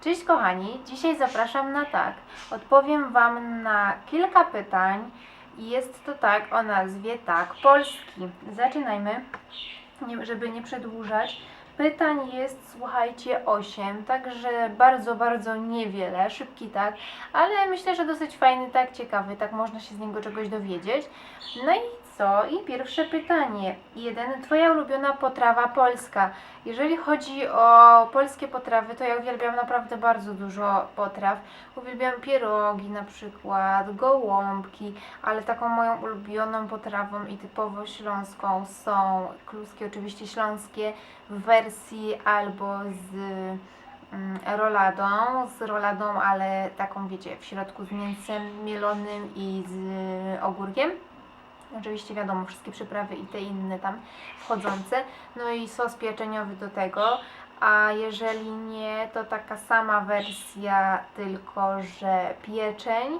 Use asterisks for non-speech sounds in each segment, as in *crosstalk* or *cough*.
Cześć kochani, dzisiaj zapraszam na tak. Odpowiem Wam na kilka pytań i jest to tak o nazwie tak Polski. Zaczynajmy, żeby nie przedłużać. Pytań jest, słuchajcie, 8, także bardzo, bardzo niewiele, szybki tak, ale myślę, że dosyć fajny, tak ciekawy, tak można się z niego czegoś dowiedzieć. No i co? I pierwsze pytanie. Jeden, Twoja ulubiona potrawa polska. Jeżeli chodzi o polskie potrawy, to ja uwielbiam naprawdę bardzo dużo potraw. Uwielbiam pierogi na przykład, gołąbki, ale taką moją ulubioną potrawą i typowo śląską są kluski oczywiście śląskie w wersji albo z mm, roladą, z roladą, ale taką wiecie, w środku z mięsem mielonym i z ogórkiem. Oczywiście wiadomo, wszystkie przyprawy i te inne tam wchodzące. No i sos pieczeniowy do tego. A jeżeli nie, to taka sama wersja, tylko że pieczeń,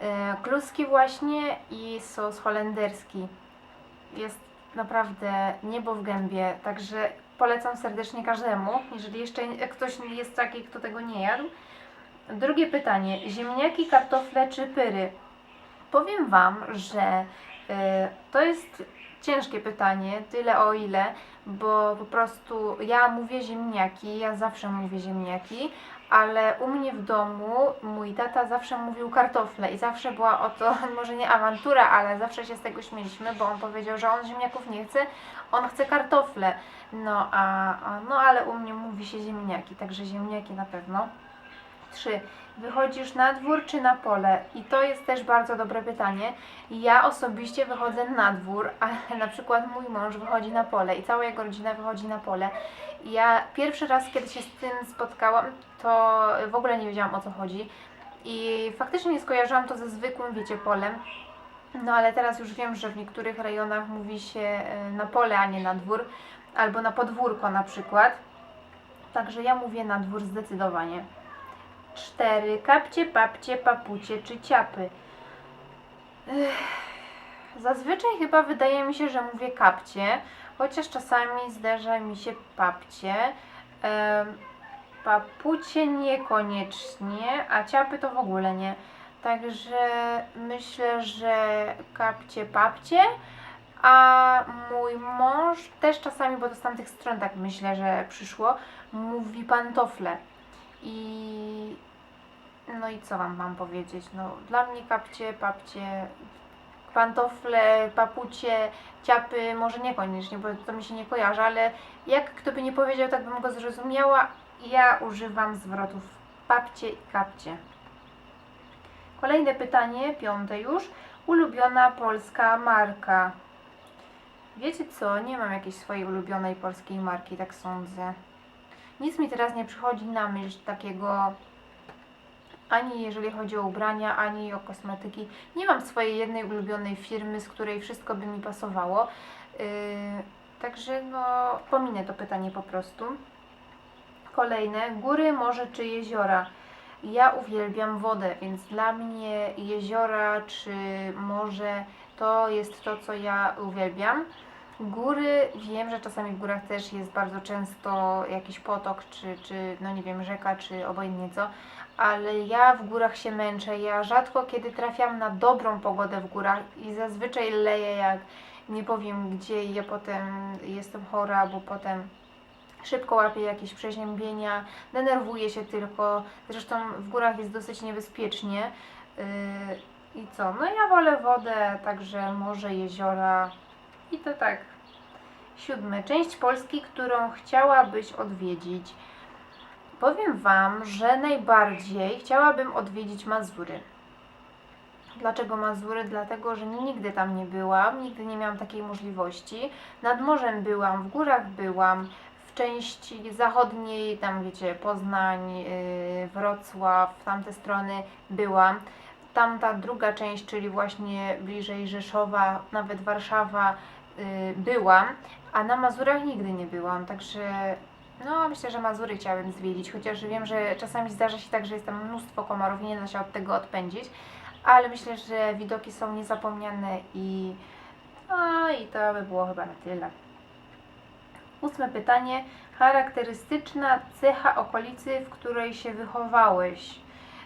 e, kluski właśnie i sos holenderski. Jest naprawdę niebo w gębie, także polecam serdecznie każdemu, jeżeli jeszcze ktoś jest taki, kto tego nie jadł. Drugie pytanie. Ziemniaki, kartofle czy pyry? Powiem Wam, że y, to jest ciężkie pytanie, tyle o ile, bo po prostu ja mówię ziemniaki, ja zawsze mówię ziemniaki, ale u mnie w domu mój tata zawsze mówił kartofle i zawsze była o to, *laughs* może nie awantura, ale zawsze się z tego śmieliśmy, bo on powiedział, że on ziemniaków nie chce, on chce kartofle. No, a, a no ale u mnie mówi się ziemniaki, także ziemniaki na pewno. 3. Wychodzisz na dwór czy na pole? I to jest też bardzo dobre pytanie. Ja osobiście wychodzę na dwór, *laughs* ale na przykład mój mąż wychodzi na pole i cała jego rodzina wychodzi na pole. Ja pierwszy raz, kiedy się z tym spotkałam, to w ogóle nie wiedziałam o co chodzi. I faktycznie nie skojarzyłam to ze zwykłym, wiecie, polem. No ale teraz już wiem, że w niektórych rejonach mówi się e, na pole, a nie na dwór, albo na podwórko na przykład. Także ja mówię na dwór zdecydowanie. 4. Kapcie, papcie, papucie czy ciapy. Zazwyczaj chyba wydaje mi się, że mówię kapcie, chociaż czasami zdarza mi się papcie. Papucie niekoniecznie, a ciapy to w ogóle nie. Także myślę, że kapcie, papcie. A mój mąż też czasami, bo to z tamtych stron tak myślę, że przyszło, mówi pantofle. I no i co wam mam powiedzieć? No dla mnie kapcie, papcie, pantofle, papucie, ciapy, może niekoniecznie, bo to mi się nie kojarzy, ale jak kto by nie powiedział, tak bym go zrozumiała. Ja używam zwrotów papcie i kapcie. Kolejne pytanie, piąte już. Ulubiona polska marka. Wiecie co? Nie mam jakiejś swojej ulubionej polskiej marki, tak sądzę. Nic mi teraz nie przychodzi na myśl takiego, ani jeżeli chodzi o ubrania, ani o kosmetyki. Nie mam swojej jednej ulubionej firmy, z której wszystko by mi pasowało. Yy, także no, pominę to pytanie po prostu. Kolejne, góry, morze czy jeziora? Ja uwielbiam wodę, więc dla mnie jeziora czy morze to jest to, co ja uwielbiam. Góry, wiem, że czasami w górach też jest bardzo często jakiś potok, czy, czy no nie wiem, rzeka, czy obojętnie co, ale ja w górach się męczę. Ja rzadko kiedy trafiam na dobrą pogodę w górach i zazwyczaj leję jak nie powiem gdzie i ja potem jestem chora, bo potem szybko łapię jakieś przeziębienia, denerwuję się tylko. Zresztą w górach jest dosyć niebezpiecznie. Yy, I co? No ja wolę wodę, także morze, jeziora i to tak. Siódme. Część Polski, którą chciałabyś odwiedzić. Powiem Wam, że najbardziej chciałabym odwiedzić Mazury. Dlaczego Mazury? Dlatego, że nigdy tam nie byłam, nigdy nie miałam takiej możliwości. Nad morzem byłam, w górach byłam, w części zachodniej, tam wiecie, Poznań, yy, Wrocław, w tamte strony byłam. Tamta druga część, czyli właśnie bliżej Rzeszowa, nawet Warszawa, byłam, a na Mazurach nigdy nie byłam, także no myślę, że Mazury chciałabym zwiedzić, chociaż wiem, że czasami zdarza się tak, że jest tam mnóstwo komarów i nie da się od tego odpędzić, ale myślę, że widoki są niezapomniane i no i to by było chyba na tyle. Ósme pytanie. Charakterystyczna cecha okolicy, w której się wychowałeś.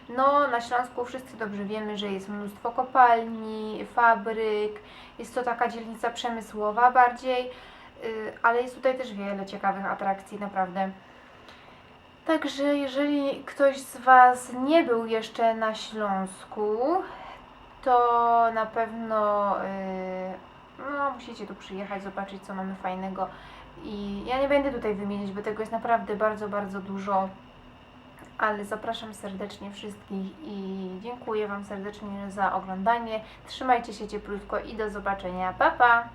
No, na Śląsku wszyscy dobrze wiemy, że jest mnóstwo kopalni, fabryk. Jest to taka dzielnica przemysłowa bardziej, y, ale jest tutaj też wiele ciekawych atrakcji, naprawdę. Także jeżeli ktoś z Was nie był jeszcze na Śląsku, to na pewno yy, no, musicie tu przyjechać, zobaczyć co mamy fajnego. I ja nie będę tutaj wymieniać, bo tego jest naprawdę bardzo, bardzo dużo. Ale zapraszam serdecznie wszystkich i dziękuję Wam serdecznie za oglądanie. Trzymajcie się cieplutko i do zobaczenia. Pa, pa!